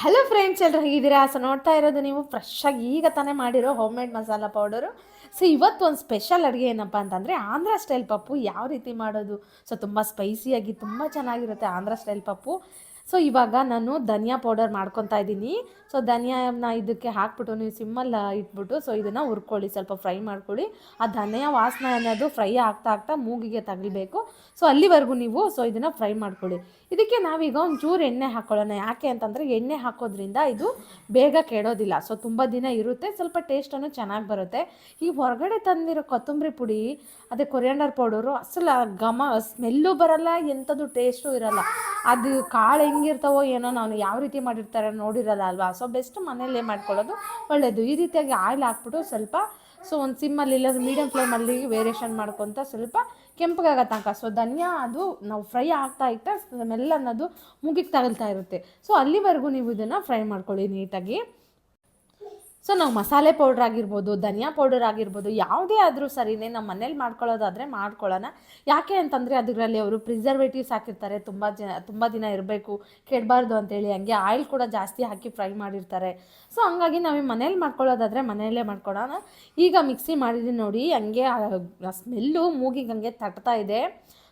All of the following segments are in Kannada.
ಹಲೋ ಫ್ರೆಂಡ್ಸ್ ಎಲ್ಲರೂ ಹೇಗಿದ್ದೀರಾ? ಸೊ ನೋಡ್ತಾ ಇರೋದು ನೀವು ಫ್ರೆಶ್ ಆಗಿ ಈಗ ತಾನೇ ಮಾಡಿರೋ home made masala powder so ಇವತ್ತು ಒಂದು ಸ್ಪೆಷಲ್ ಅಡುಗೆ ಏನಪ್ಪ ಅಂತಂದರೆ ಆಂಧ್ರ ಸ್ಟೈಲ್ ಪಪ್ಪು. ಯಾವ ರೀತಿ ಮಾಡೋದು? ಸೊ ತುಂಬ ಸ್ಪೈಸಿಯಾಗಿ ತುಂಬ ಚೆನ್ನಾಗಿರುತ್ತೆ ಆಂಧ್ರ ಸ್ಟೈಲ್ ಪಪ್ಪು. ಸೊ ಇವಾಗ ನಾನು ಧನಿಯಾ ಪೌಡರ್ ಮಾಡ್ಕೊತಾ ಇದ್ದೀನಿ. ಸೊ ಧನಿಯಾನ ಇದಕ್ಕೆ ಹಾಕ್ಬಿಟ್ಟು ನೀವು ಸಿಮ್ಮಲ್ಲಿ ಇಟ್ಬಿಟ್ಟು ಸೊ ಇದನ್ನು ಹುರ್ಕೊಳ್ಳಿ, ಸ್ವಲ್ಪ ಫ್ರೈ ಮಾಡ್ಕೊಳ್ಳಿ. ಆ ಧನಿಯಾ ವಾಸನೆ ಅನ್ನೋದು ಫ್ರೈ ಆಗ್ತಾ ಆಗ್ತಾ ಮೂಗಿಗೆ ತಗಲಬೇಕು ಸೊ ಅಲ್ಲಿವರೆಗೂ ನೀವು ಸೊ ಇದನ್ನು ಫ್ರೈ ಮಾಡ್ಕೊಳ್ಳಿ. ಇದಕ್ಕೆ ನಾವೀಗ ಒಂಚೂರು ಎಣ್ಣೆ ಹಾಕ್ಕೊಳ್ಳೋಣ ಯಾಕೆ ಅಂತಂದರೆ ಎಣ್ಣೆ ಹಾಕೋದ್ರಿಂದ ಇದು ಬೇಗ ಕೆಡೋದಿಲ್ಲ. ಸೊ ತುಂಬ ದಿನ ಇರುತ್ತೆ, ಸ್ವಲ್ಪ ಟೇಸ್ಟನ್ನು ಚೆನ್ನಾಗಿ ಬರುತ್ತೆ. ಈ ಹೊರಗಡೆ ತಂದಿರೋ ಕೊತ್ತಂಬರಿ ಪುಡಿ, ಅದೇ ಕೊರಿಯಾಂಡರ್ ಪೌಡರು ಅಸಲು ಘಮ ಸ್ಮೆಲ್ಲು ಬರಲ್ಲ ಎಂಥದ್ದು ಟೇಸ್ಟು ಇರಲ್ಲ. ಅದು ಕಾಳು ಹೆಂಗಿರ್ತಾವೋ ಏನೋ ನಾನು ಯಾವ ರೀತಿ ಮಾಡಿರ್ತಾರೆ ನೋಡಿರಲ್ಲ ಅಲ್ವಾ? ಸೊ ಬೆಸ್ಟ್ ಮನೆಯಲ್ಲೇ ಮಾಡ್ಕೊಳ್ಳೋದು ಒಳ್ಳೆಯದು ಈ ರೀತಿಯಾಗಿ ಆಯಿಲ್ ಹಾಕ್ಬಿಟ್ಟು ಸ್ವಲ್ಪ ಸೊ ಒಂದು ಸಿಮ್ಮಲ್ಲಿ ಇಲ್ಲ ಮೀಡಿಯಮ್ ಫ್ಲೇಮಲ್ಲಿ ವೇರಿಯೇಷನ್ ಮಾಡ್ಕೊತ ಸ್ವಲ್ಪ ಕೆಂಪಗಾಗೋ ತನಕ ಸೊ ಧನಿಯಾ ಅದು ನಾವು ಫ್ರೈ ಆಗ್ತಾ ಇತ್ತ ಮೆಲ್ಲ ಅನ್ನೋದು ಮುಗಿಗೆ ತಗಲ್ತಾ ಇರುತ್ತೆ. ಸೊ ಅಲ್ಲಿವರೆಗೂ ನೀವು ಇದನ್ನು ಫ್ರೈ ಮಾಡ್ಕೊಳ್ಳಿ ನೀಟಾಗಿ. ಸೊ ನಾವು ಮಸಾಲೆ ಪೌಡ್ರ್ ಆಗಿರ್ಬೋದು, ಧನಿಯಾ ಪೌಡರ್ ಆಗಿರ್ಬೋದು, ಯಾವುದೇ ಆದರೂ ಸರಿನೇ ನಮ್ಮ ಮನೇಲಿ ಮಾಡ್ಕೊಳ್ಳೋದಾದರೆ ಮಾಡ್ಕೊಳ್ಳೋಣ. ಯಾಕೆ ಅಂತಂದರೆ ಅದರಲ್ಲಿ ಅವರು ಪ್ರಿಸರ್ವೇಟಿವ್ಸ್ ಹಾಕಿರ್ತಾರೆ, ತುಂಬ ಜನ, ತುಂಬ ದಿನ ಇರಬೇಕು, ಕೆಡಬಾರ್ದು ಅಂತೇಳಿ ಹಂಗೆ ಆಯಿಲ್ ಕೂಡ ಜಾಸ್ತಿ ಹಾಕಿ ಫ್ರೈ ಮಾಡಿರ್ತಾರೆ. ಸೊ ಹಂಗಾಗಿ ನಾವು ಮನೇಲಿ ಮಾಡ್ಕೊಳ್ಳೋದಾದರೆ ಮನೆಯಲ್ಲೇ ಮಾಡ್ಕೊಳ್ಳೋಣ. ಈಗ ಮಿಕ್ಸಿ ಮಾಡಿದ್ದೀನಿ ನೋಡಿ ಹಂಗೆ ಸ್ಮೆಲ್ಲು ಮೂಗಿಗೆ ಹಂಗೆ ತಟ್ತಾ ಇದೆ.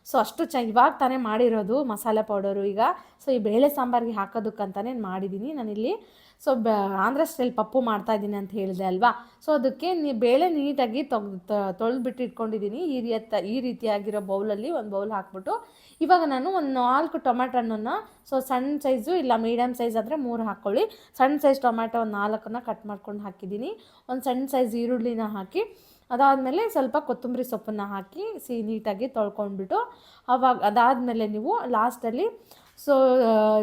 ಸೊ ಅಷ್ಟು ಚ, ಇವಾಗ ತಾನೇ ಮಾಡಿರೋದು ಮಸಾಲೆ ಪೌಡರು ಈಗ. ಸೊ ಈ ಬೇಳೆ ಸಾಂಬಾರಿಗೆ ಹಾಕೋದಕ್ಕಂತಾನೆ ಮಾಡಿದ್ದೀನಿ ನಾನಿಲ್ಲಿ. ಸೊ ಆಂಧ್ರ ಸ್ಟೈಲ್ ಪಪ್ಪು ಮಾಡ್ತಾ ಇದ್ದೀನಿ ಅಂತ ಹೇಳಿದೆ ಅಲ್ವಾ? ಸೊ ಅದಕ್ಕೆ ನೀ ಬೇಳೆ ನೀಟಾಗಿ ತೊಗ್ದು ತೊಳೆದ್ಬಿಟ್ಟು ಇಟ್ಕೊಂಡಿದ್ದೀನಿ. ಈ ರೀತಿ ಈ ರೀತಿಯಾಗಿರೋ ಬೌಲಲ್ಲಿ ಒಂದು ಬೌಲ್ ಹಾಕ್ಬಿಟ್ಟು, ಇವಾಗ ನಾನು ಒಂದು ನಾಲ್ಕು ಟೊಮ್ಯಾಟೊ ಹಣ್ಣನ್ನು ಸೊ ಸಣ್ಣ ಸೈಜು ಇಲ್ಲ ಮೀಡಿಯಮ್ ಸೈಜ್ ಆದರೆ ಮೂರು ಹಾಕ್ಕೊಳ್ಳಿ ಸಣ್ಣ ಸೈಜ್ ಟೊಮ್ಯಾಟೊ ಒಂದು ನಾಲ್ಕನ್ನು ಕಟ್ ಮಾಡ್ಕೊಂಡು ಹಾಕಿದ್ದೀನಿ. ಒಂದು ಸಣ್ಣ ಸೈಜ್ ಈರುಳ್ಳಿನ ಹಾಕಿ, ಅದಾದಮೇಲೆ ಸ್ವಲ್ಪ ಕೊತ್ತಂಬರಿ ಸೊಪ್ಪನ್ನು ಹಾಕಿ ಸಿಹಿ ನೀಟಾಗಿ ತೊಳ್ಕೊಂಡ್ಬಿಟ್ಟು, ಅವಾಗ, ಅದಾದಮೇಲೆ ನೀವು ಲಾಸ್ಟಲ್ಲಿ ಸೊ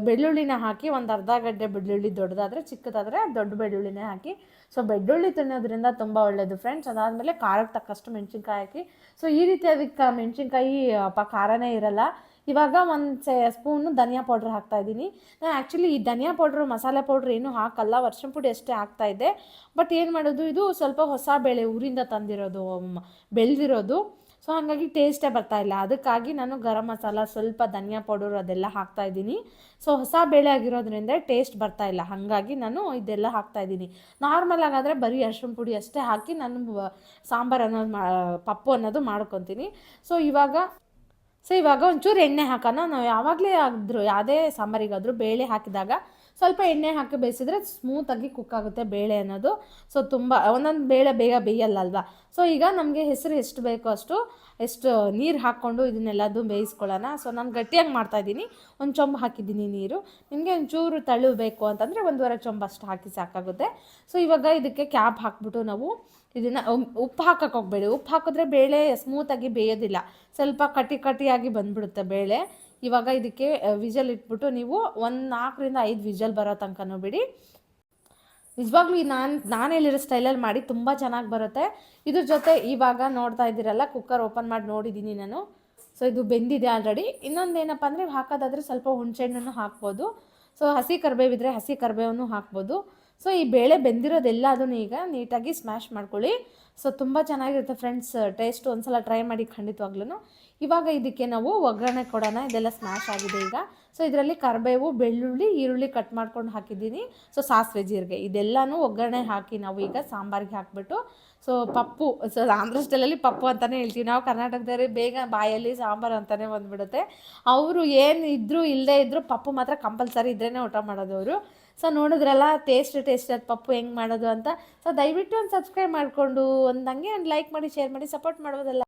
ಬೆಳ್ಳುಳ್ಳಿನ ಹಾಕಿ ಒಂದು ಅರ್ಧ ಗಡ್ಡೆ ಬೆಳ್ಳುಳ್ಳಿ ದೊಡ್ಡದಾದರೆ ಚಿಕ್ಕದಾದರೆ ದೊಡ್ಡ ಬೆಳ್ಳುಳ್ಳಿನೇ ಹಾಕಿ. ಸೊ ಬೆಳ್ಳುಳ್ಳಿ ತಿನ್ನೋದ್ರಿಂದ ತುಂಬ ಒಳ್ಳೆಯದು ಫ್ರೆಂಡ್ಸ್ ಅದಾದಮೇಲೆ ಖಾರಕ್ಕೆ ತಕ್ಕಷ್ಟು ಮೆಣಸಿನ್ಕಾಯಿ ಹಾಕಿ. ಸೊ ಈ ರೀತಿ ಅದಕ್ಕೆ ಮೆಣಸಿನ್ಕಾಯಿ ಪ ಖಾರನೇ ಇರಲ್ಲ. ಇವಾಗ ಒಂದು ಸೆ ಸ್ಪೂನು ಧನಿಯಾ ಪೌಡ್ರ್ ಹಾಕ್ತಾಯಿದ್ದೀನಿ ನಾನು ಆ್ಯಕ್ಚುಲಿ ಈ ಧನಿಯಾ ಪೌಡ್ರು ಮಸಾಲೆ ಪೌಡ್ರ್ ಏನೂ ಹಾಕಲ್ಲ. ವರ್ಷ ಪುಡಿ ಅಷ್ಟೇ ಹಾಕ್ತಾಯಿದ್ದೆ ಬಟ್ ಏನು ಮಾಡೋದು? ಇದು ಸ್ವಲ್ಪ ಹೊಸ ಬೆಳೆ ಊರಿಂದ ತಂದಿರೋದು ಬೆಳೆದಿರೋದು. ಸೊ ಹಾಗಾಗಿ ಟೇಸ್ಟೇ ಬರ್ತಾಯಿಲ್ಲ ಅದಕ್ಕಾಗಿ ನಾನು ಗರಂ ಮಸಾಲ, ಸ್ವಲ್ಪ ಧನಿಯಾ ಪೌಡರ್ ಅದೆಲ್ಲ ಹಾಕ್ತಾ ಇದ್ದೀನಿ. ಸೊ ಹೊಸ ಬೇಳೆ ಆಗಿರೋದ್ರಿಂದ ಟೇಸ್ಟ್ ಬರ್ತಾಯಿಲ್ಲ ಹಾಗಾಗಿ ನಾನು ಇದೆಲ್ಲ ಹಾಕ್ತಾಯಿದ್ದೀನಿ ನಾರ್ಮಲ್ ಆಗಾದರೆ ಬರೀ ಅರ್ಶಿನ ಪುಡಿ ಅಷ್ಟೇ ಹಾಕಿ ನಾನು ಸಾಂಬಾರು ಅನ್ನೋದು ಮಾ, ಪಪ್ಪು ಅನ್ನೋದು ಮಾಡ್ಕೊತೀನಿ. ಸೊ ಇವಾಗ ಸೊ ಇವಾಗ ಒಂಚೂರು ಎಣ್ಣೆ ಹಾಕೋಣ. ನಾವು ಯಾವಾಗಲೇ ಆದರೂ, ಯಾವುದೇ ಸಾಂಬಾರಿಗಾದರೂ ಬೇಳೆ ಹಾಕಿದಾಗ ಸ್ವಲ್ಪ ಎಣ್ಣೆ ಹಾಕಿ ಬೇಯಿಸಿದ್ರೆ ಸ್ಮೂತಾಗಿ ಕುಕ್ ಆಗುತ್ತೆ ಬೇಳೆ ಅನ್ನೋದು. ಸೊ ತುಂಬ ಒಂದೊಂದು ಬೇಳೆ ಬೇಗ ಬೇಯಲ್ಲ ಅಲ್ವಾ ಸೊ ಈಗ ನಮಗೆ ಹೆಸರು ಎಷ್ಟು ಬೇಕೋ ಅಷ್ಟು, ಎಷ್ಟು ನೀರು ಹಾಕ್ಕೊಂಡು ಇದನ್ನೆಲ್ಲದು ಬೇಯಿಸ್ಕೊಳ್ಳೋಣ. ಸೊ ನಾನು ಗಟ್ಟಿಯಾಗಿ ಮಾಡ್ತಾಯಿದ್ದೀನಿ ಒಂದು ಚೊಂಬು ಹಾಕಿದ್ದೀನಿ ನೀರು. ನಿಮಗೆ ಒಂಚೂರು ತಳು ಬೇಕು ಅಂತಂದರೆ ಒಂದೂವರೆ ಚೊಂಬು ಅಷ್ಟು ಹಾಕಿ ಸಾಕಾಗುತ್ತೆ. ಸೊ ಇವಾಗ ಇದಕ್ಕೆ ಕ್ಯಾಪ್ ಹಾಕ್ಬಿಟ್ಟು ನಾವು ಇದನ್ನು ಉಪ್ಪು ಹಾಕಕ್ಕೆ ಹೋಗಬೇಡಿ. ಉಪ್ಪು ಹಾಕಿದ್ರೆ ಬೇಳೆ ಸ್ಮೂತಾಗಿ ಬೇಯೋದಿಲ್ಲ. ಸ್ವಲ್ಪ ಕಟಿ ಕಟಿಯಾಗಿ ಬಂದ್ಬಿಡುತ್ತೆ ಬೇಳೆ. ಇವಾಗ ಇದಕ್ಕೆ ವಿಜಲ್ ಇಟ್ಬಿಟ್ಟು ನೀವು ಒಂದು ನಾಲ್ಕರಿಂದ ಐದು ವಿಜಲ್ ಬರೋ ತನಕನೂ ಬಿಡಿ. ನಿಜವಾಗ್ಲೂ ನಾನು ನಾನು ಹೇಳಿರೋ ಸ್ಟೈಲಲ್ಲಿ ಮಾಡಿ ತುಂಬ ಚೆನ್ನಾಗಿ ಬರುತ್ತೆ. ಇದ್ರ ಜೊತೆ ಇವಾಗ ನೋಡ್ತಾ ಇದ್ದೀರಲ್ಲ ಕುಕ್ಕರ್ ಓಪನ್ ಮಾಡಿ ನೋಡಿದ್ದೀನಿ ನಾನು. ಸೊ ಇದು ಬೆಂದಿದೆ ಆಲ್ರೆಡಿ ಇನ್ನೊಂದು ಏನಪ್ಪ ಅಂದರೆ ಹಾಕೋದಾದರೆ ಸ್ವಲ್ಪ ಹುಣಸೆಹಣ್ಣನ್ನು ಹಾಕ್ಬೋದು. ಸೊ ಹಸಿ ಕರ್ಬೇವಿದ್ರೆ ಹಸಿ ಕರ್ಬೇವನ್ನು ಹಾಕ್ಬೋದು. ಸೊ ಈ ಬೇಳೆ ಬೆಂದಿರೋದೆಲ್ಲ ಅದನ್ನು ಈಗ ನೀಟಾಗಿ ಸ್ಮ್ಯಾಶ್ ಮಾಡ್ಕೊಳ್ಳಿ. ಸೊ ತುಂಬ ಚೆನ್ನಾಗಿರುತ್ತೆ ಫ್ರೆಂಡ್ಸ್ ಟೇಸ್ಟ್ ಒಂದ್ಸಲ ಟ್ರೈ ಮಾಡಿ ಖಂಡಿತವಾಗ್ಲೂ ಇವಾಗ ಇದಕ್ಕೆ ನಾವು ಒಗ್ಗರಣೆ ಕೊಡೋಣ. ಇದೆಲ್ಲ ಸ್ಮ್ಯಾಶ್ ಆಗಿದೆ ಈಗ. ಸೊ ಇದರಲ್ಲಿ ಕರಿಬೇವು, ಬೆಳ್ಳುಳ್ಳಿ, ಈರುಳ್ಳಿ ಕಟ್ ಮಾಡ್ಕೊಂಡು ಹಾಕಿದ್ದೀನಿ. ಸೊ ಸಾಸಿವೆ ಜೀರಿಗೆ. ಇದೆಲ್ಲನೂ ಒಗ್ಗರಣೆ ಹಾಕಿ ನಾವು ಈಗ ಸಾಂಬಾರಿಗೆ ಹಾಕ್ಬಿಟ್ಟು ಸೊ ಪಪ್ಪು ಸೊ ಆಂಧ್ರ ಸ್ಟೈಲಲ್ಲಿ ಪಪ್ಪು ಅಂತಲೇ ಹೇಳ್ತೀವಿ. ನಾವು ಕರ್ನಾಟಕದಲ್ಲಿ ಬೇಗ ಬಾಯಲ್ಲಿ ಸಾಂಬಾರು ಅಂತಲೇ ಬಂದುಬಿಡುತ್ತೆ. ಅವರು ಏನು ಇದ್ದರೂ ಇಲ್ಲದೇ ಇದ್ದರೂ ಪಪ್ಪು ಮಾತ್ರ ಕಂಪಲ್ಸರಿ ಇದ್ರೇ ಊಟ ಮಾಡೋದು ಅವರು. ಸೊ ನೋಡಿದ್ರಲ್ಲ ಟೇಸ್ಟ್ ಟೇಸ್ಟ್ ಅದು ಪಪ್ಪು ಹೆಂಗೆ ಮಾಡೋದು ಅಂತ. ಸೊ ದಯವಿಟ್ಟು ಒಂದು ಸಬ್ಸ್ಕ್ರೈಬ್ ಮಾಡಿಕೊಂಡು, ಒಂದು ಹಂಗೆ ಒಂದು ಲೈಕ್ ಮಾಡಿ ಶೇರ್ ಮಾಡಿ ಸಪೋರ್ಟ್ ಮಾಡ್ಬೋದಲ್ಲ.